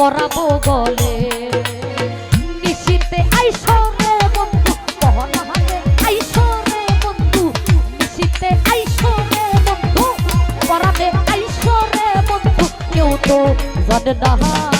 পরাবো বলে। নিশ্চিন্তে আইসো রে বন্ধু মহনা হাতে আইসো রে বন্ধু। নিশ্চিন্তে আইসো রে বন্ধু পরাবে আইসো রে বন্ধু। কেউ তো জানে না।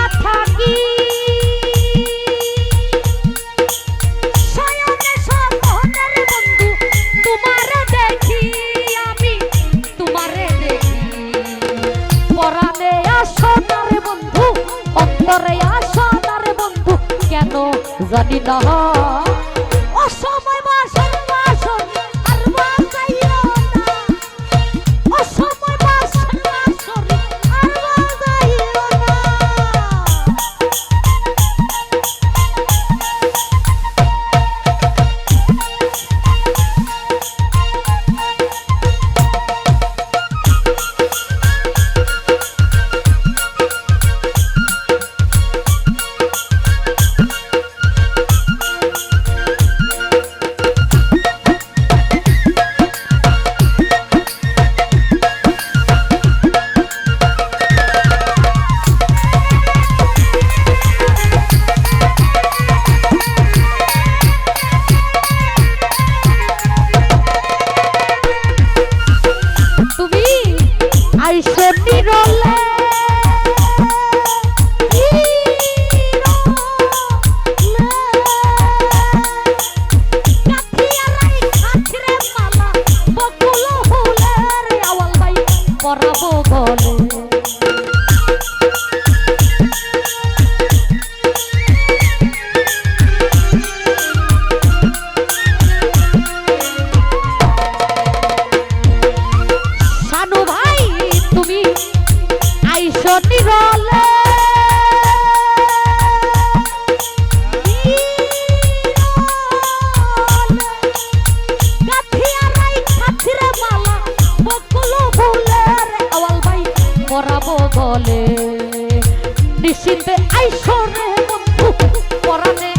জানি না পাবো গলে পরাবো বলে। নিশ্চিন্তে আইসরে বন্ধু পরানে